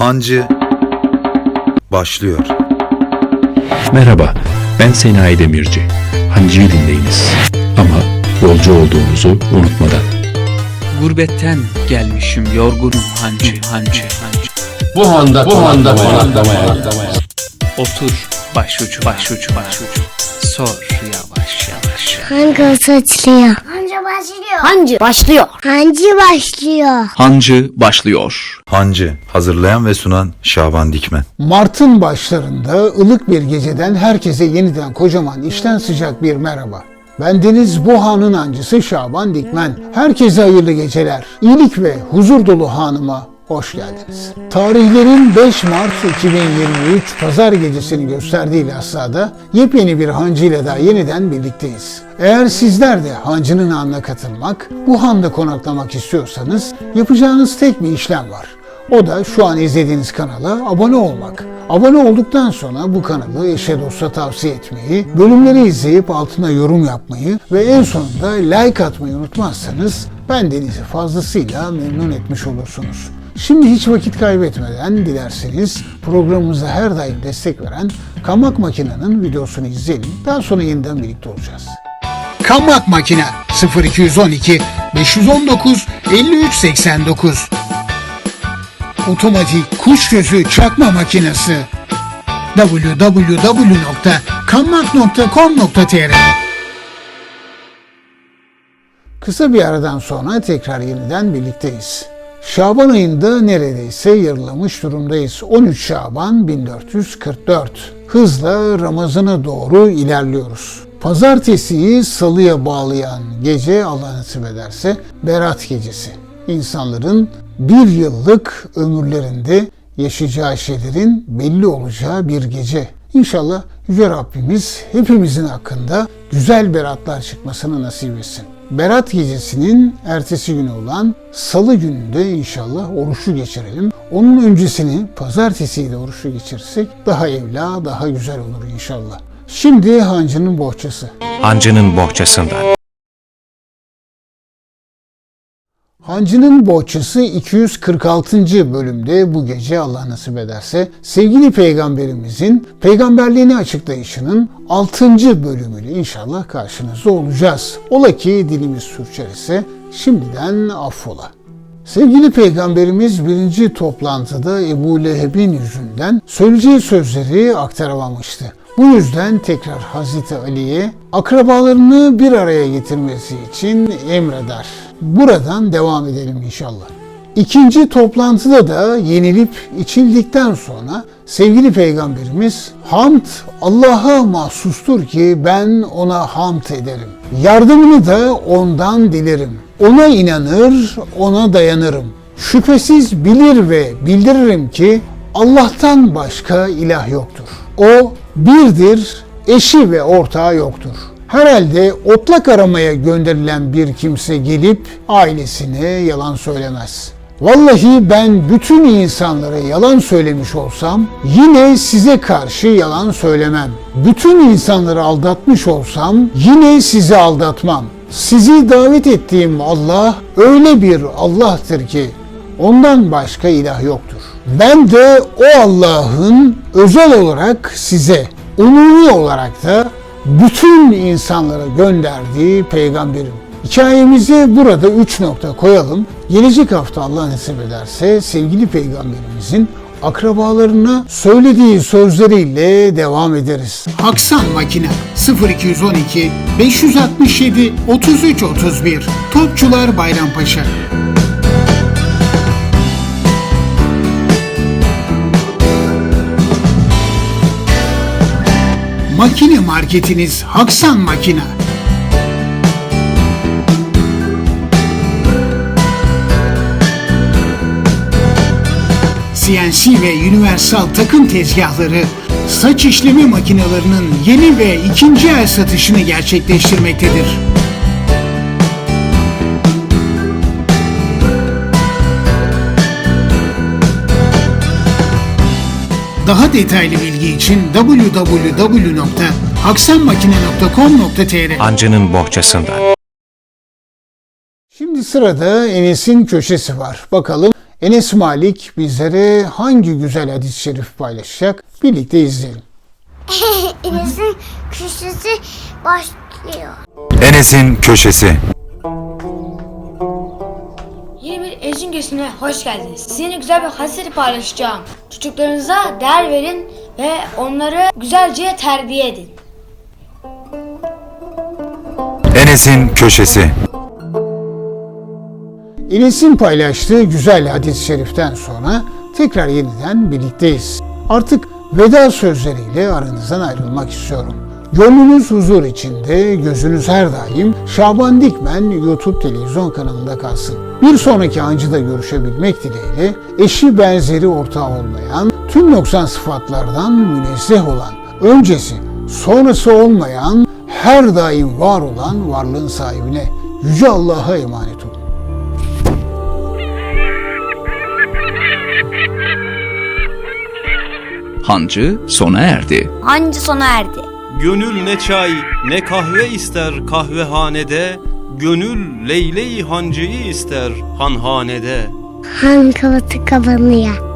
Hancı başlıyor. Merhaba, ben Senayi Demirci. Hancı'yı dinleyiniz. Ama yolcu olduğunuzu unutmadan. Gurbetten gelmişim yorgunum hancı hancı hancı. Bu handa bu handa konaklamaya Otur başucu başucu başucu. Sor yavaş yavaş. Hangi saçlıyor? Hancı başlıyor. Hancı başlıyor. Hancı başlıyor. Hancı başlıyor. Hancı hazırlayan ve sunan Şaban Dikmen. Mart'ın başlarında ılık bir geceden herkese yeniden kocaman işten sıcak bir merhaba. Ben Deniz Buhan'ın ancısı Şaban Dikmen. Herkese hayırlı geceler. İyilik ve huzur dolu hanıma hoş geldiniz. Tarihlerin 5 Mart 2023 Pazar gecesini gösterdiği Lassa'da yepyeni bir hancı ile daha yeniden birlikteyiz. Eğer sizler de hancının anına katılmak, bu handa konaklamak istiyorsanız yapacağınız tek bir işlem var. O da şu an izlediğiniz kanala abone olmak. Abone olduktan sonra bu kanalı eşe dosta tavsiye etmeyi, bölümleri izleyip altına yorum yapmayı ve en sonunda like atmayı unutmazsanız ben Deniz'i fazlasıyla memnun etmiş olursunuz. Şimdi hiç vakit kaybetmeden dilerseniz programımıza her daim destek veren Kamak Makina'nın videosunu izleyelim. Daha sonra yeniden birlikte olacağız. Kamak Makina 0212 519 5389 Otomatik kuş gözü çakma makinesi www.kammak.com.tr Kısa bir aradan sonra tekrar yeniden birlikteyiz. Şaban ayında neredeyse yarılamış durumdayız. 13 Şaban 1444. Hızla Ramazan'a doğru ilerliyoruz. Pazartesiyi salıya bağlayan gece Allah nasip ederse Berat gecesi. İnsanların bir yıllık ömürlerinde yaşayacağı şeylerin belli olacağı bir gece. İnşallah Yüce Rabbimiz hepimizin hakkında güzel beratlar çıkmasını nasip etsin. Berat gecesinin ertesi günü olan salı gününde inşallah oruçlu geçirelim. Onun öncesini pazartesiyle oruçlu geçirirsek daha evla, daha güzel olur inşallah. Şimdi hancının bohçası. Hancının bohçasından. Hancı'nın Bohçası 246. bölümde bu gece Allah nasip ederse sevgili peygamberimizin peygamberliğini açıklayışının 6. bölümüyle inşallah karşınızda olacağız. Ola ki dilimiz sürçerse şimdiden affola. Sevgili Peygamberimiz birinci toplantıda Ebu Leheb'in yüzünden söyleyeceği sözleri aktaramamıştı. Bu yüzden tekrar Hazreti Ali'ye akrabalarını bir araya getirmesi için emreder. Buradan devam edelim inşallah. İkinci toplantıda da yenilip içildikten sonra sevgili peygamberimiz hamd Allah'a mahsustur ki ben ona hamd ederim. Yardımını da ondan dilerim. Ona inanır, ona dayanırım. Şüphesiz bilir ve bildiririm ki Allah'tan başka ilah yoktur. O birdir, eşi ve ortağı yoktur. Herhalde otlak aramaya gönderilen bir kimse gelip ailesine yalan söylemez. Vallahi ben bütün insanlara yalan söylemiş olsam yine size karşı yalan söylemem. Bütün insanları aldatmış olsam yine sizi aldatmam. Sizi davet ettiğim Allah öyle bir Allah'tır ki ondan başka ilah yoktur. Ben de o Allah'ın özel olarak size, umumi olarak da bütün insanlara gönderdiği peygamberim. Hikayemizi burada 3 nokta koyalım. Gelecek hafta Allah nasip ederse sevgili peygamberimizin akrabalarına söylediği sözleriyle devam ederiz. Aksan Makine 0212 567 33 31 Topçular Bayrampaşa Makine marketiniz Haksan Makina. CNC ve Universal takım tezgahları, saç işleme makinelerinin yeni ve ikinci el satışını gerçekleştirmektedir. Daha detaylı bilgi için www.haksanmakine.com.tr Hancının bohçasından. Şimdi sırada Enes'in köşesi var. Bakalım Enes Malik bizlere hangi güzel hadis-i şerif paylaşacak? Birlikte izleyelim. Enes'in köşesi başlıyor. Enes'in köşesi. Eşin Köşesi'ne hoş geldiniz. Sizinle güzel bir hadisleri paylaşacağım. Çocuklarınıza değer verin ve onları güzelce terbiye edin. Enes'in köşesi. Enes'in paylaştığı güzel hadis-i şeriften sonra tekrar yeniden birlikteyiz. Artık veda sözleriyle aranızdan ayrılmak istiyorum. Gönlünüz huzur içinde, gözünüz her daim Şaban Dikmen YouTube televizyon kanalında kalsın. Bir sonraki ancıda görüşebilmek dileğiyle eşi benzeri ortağı olmayan, tüm noksan sıfatlardan münezzeh olan, öncesi sonrası olmayan, her daim var olan varlığın sahibine, Yüce Allah'a emanet olun. Hancı sona erdi. Hancı sona erdi. Gönül ne çay ne kahve ister kahvehanede Gönül leyle-i hancıyı ister hanhanede Han kavası kapanıyor.